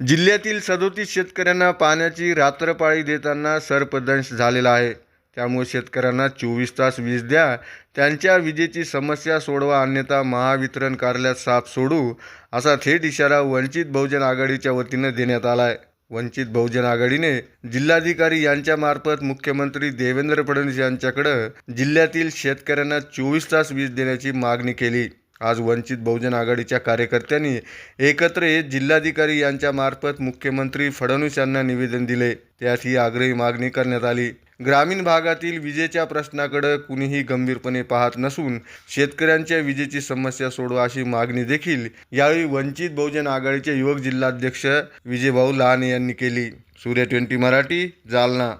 जिल्ह्यातील सदोतीस शेतकऱ्यांना पाण्याची रात्रपाळी देताना सरपदंश झालेला आहे. त्यामुळे शेतकऱ्यांना चोवीस तास वीज द्या. त्यांच्या विजेची समस्या सोडवा अन्यथा महावितरण कार्यालयात साप सोडू असा थेट इशारा वंचित बहुजन आघाडीच्या वतीनं देण्यात आला आहे वंचित बहुजन आघाडीने जिल्हाधिकारी यांच्यामार्फत मुख्यमंत्री देवेंद्र फडणवीस यांच्याकडं जिल्ह्यातील शेतकऱ्यांना चोवीस तास वीज देण्याची मागणी केली. आज वंचित बहुजन आघाडीच्या कार्यकर्त्यांनी एकत्र येत जिल्हाधिकारी यांच्या मार्फत मुख्यमंत्री फडणवीस यांना निवेदन दिले. त्यात ही आग्रही मागणी करण्यात आली. ग्रामीण भागातील विजेच्या प्रश्नाकडे कुणीही गंभीरपणे पाहत नसून शेतकऱ्यांच्या विजेची समस्या सोडवा अशी मागणी देखील यावेळी वंचित बहुजन आघाडीचे युवक जिल्हाध्यक्ष विजयभाऊ लहाने यांनी केली. सूर्य ट्वेंटी मराठी जालना.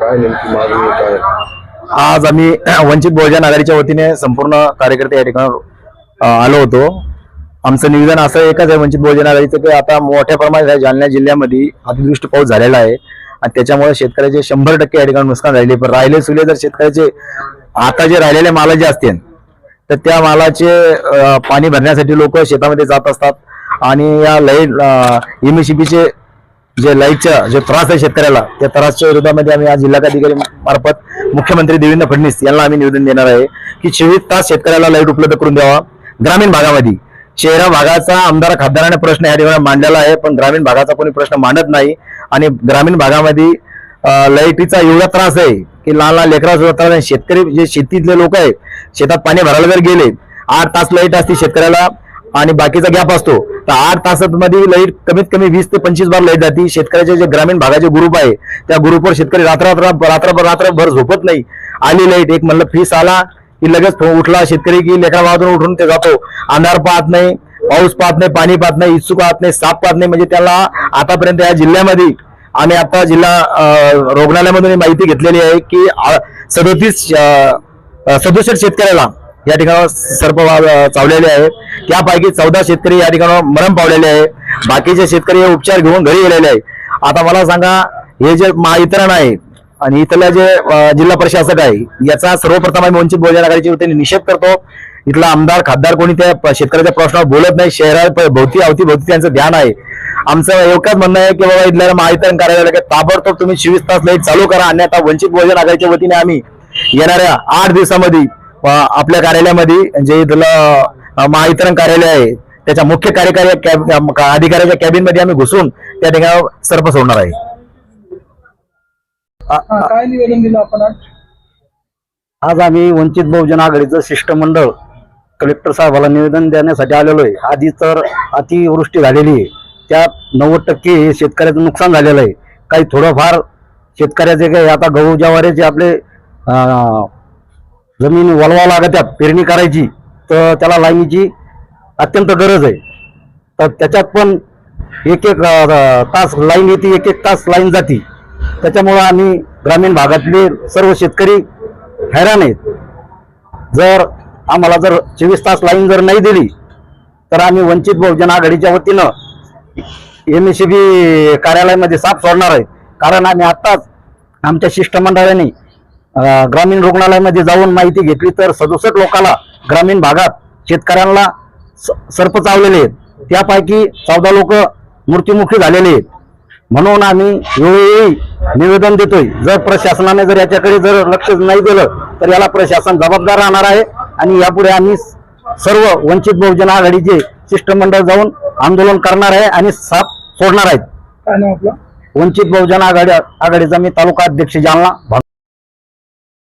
काय नेमकी मागणी काय? आज आम्ही वंचित बहुजन आघाडीच्या वतीने संपूर्ण कार्यकर्ते या ठिकाणी आलो होतो. आमचं निवेदन असं एकच आहे वंचित बहुजन आघाडीचं की आता मोठ्या प्रमाणात जालना जिल्ह्यामध्ये अतिवृष्टी पाऊस झालेला आहे आणि त्याच्यामुळे शेतकऱ्याचे शंभर टक्के या ठिकाणी नुकसान झालेले पण राहिले सुले जर शेतकऱ्याचे आता जे राहिलेले माल जे असतील तर त्या मालाचे पाणी भरण्यासाठी लोक शेतामध्ये जात असतात. आणि या लाइट एमएससीबीचे जे लाईटचा जो त्रास आहे शेतकऱ्याला त्या त्रासच्या विरोधामध्ये आम्ही आज जिल्हाधिकारी मार्फत मुख्यमंत्री देवेंद्र फडणवीस यांना आम्ही निवेदन देणार आहे की चोवीस तास शेतकऱ्याला लाइट उपलब्ध करून द्यावा. ग्रामीण भागामध्ये शहरा भागाचा आमदार खासदाराने प्रश्न या ठिकाणी मांडलेला आहे पण ग्रामीण भागाचा कोणी प्रश्न मांडत नाही. आणि ग्रामीण भागामध्ये लाईटीचा एवढा त्रास आहे की लहान लहान लेकरा सुद्धा त्रास आहे शेतकरी जे शेतीतले लोक आहेत शेतात पाणी भरायला जर गेले आठ तास लाइट असते शेतकऱ्याला आणि बाकीचा गॅप असतो. तर आठ तासामध्ये लाइट कमीत कमी वीस ते पंचवीस बार लाइट जाते. शेतकऱ्याचे जे ग्रामीण भागाचे ग्रुप आहे त्या ग्रुपवर शेतकरी रात्र रात्र रात्रभर रात्रभर झोपत नाही. आली लाइट एक म्हणलं फीस आला की लगेच उठला शेतकरी की लेकरा वाहतून उठून ते जातो. अंधार पाहत नाही पाऊस पाहत नाही पाणी पाहत नाही इच्छुक पाहत नाही साप पाहत नाही. म्हणजे त्याला आतापर्यंत या जिल्ह्यामध्ये आम्ही आता जिल्हा रुग्णालयामधून माहिती घेतलेली आहे की सदोतीस सदुसष्ट शेतकऱ्याला या ठिकाणी सर्प वा- चावलेले आहे. त्यापैकी चौदा शेतकरी या ठिकाणी मरण पावलेले आहे. बाकीचे शेतकरी हे उपचार घेऊन घरी गेलेले आहे. आता मला सांगा हे जे महावितरण आहे आणि इथल्या जे जिल्हा प्रशासक आहे याचा सर्वप्रथम आम्ही वंचित बहुजन आघाडीच्या वतीने निषेध करतो. इथला आमदार खासदार कोणी त्या शेतकऱ्याच्या प्रश्नावर बोलत नाही. शहरा भोवती अवतीभोवती त्यांचं ध्यान आहे. आमचं एवढंच म्हणणं आहे की बाबा इथल्या महावितरण कार्यालयाला ताबडतोब तुम्ही चोवीस तास लाइट चालू करा. अन्यथा वंचित बहुजन आघाडीच्या वतीने आम्ही येणाऱ्या आठ दिवसामध्ये आपल्या कार्यालयामध्ये जे महावितरण कार्यालय आहे त्याच्या मुख्य कार्यकारी अधिकाऱ्याच्या कॅबिनमध्ये आम्ही घुसून त्या ठिकाणी सर्प सोडणार आहे. हा, काय निवेदन दिलं आपण आज? आम्ही वंचित बहुजन आघाडीचं शिष्टमंडळ कलेक्टर साहेबाला निवेदन देण्यासाठी आलेलो आहे. आधी तर अतिवृष्टी झालेली आहे. त्यात नव्वद टक्के हे शेतकऱ्याचं नुकसान झालेलं आहे. काही थोडंफार शेतकऱ्याचे काही आता गहू ज्वारीचे आपले जमीन वळवा लागत्यात पेरणी करायची तर त्याला लाईनीची अत्यंत गरज आहे. तर त्याच्यात पण एक एक तास लाईन येते एक एक तास लाईन जाती. त्याच्यामुळं आम्ही ग्रामीण भागातले सर्व शेतकरी हैराण आहेत. जर आम्हाला जर चोवीस तास लाईन जर नाही दिली तर आम्ही वंचित बहुजन आघाडीच्या वतीनं एम एस सी बी कार्यालयामध्ये साप सोडणार आहे. कारण आम्ही आत्ताच आमच्या शिष्टमंडळाने ग्रामीण रुग्णालयामध्ये जाऊन माहिती घेतली तर सदुसष्ट लोकांना ग्रामीण भागात शेतकऱ्यांना सर्प चावलेले आहेत. त्यापैकी चौदा लोक मृत्युमुखी झालेले आहेत. म्हणून आम्ही वेळोवेळी निवेदन देतोय जर प्रशासनाने जर याच्याकडे जर लक्ष नाही दिलं तर याला प्रशासन जबाबदार राहणार आहे आणि यापुढे आम्ही सर्व वंचित बहुजन आघाडीचे शिष्टमंडळ जाऊन आंदोलन करणार आहे आणि साप सोडणार आहेत. वंचित बहुजन आघाडी आघाडीचा मी तालुका अध्यक्ष जालना.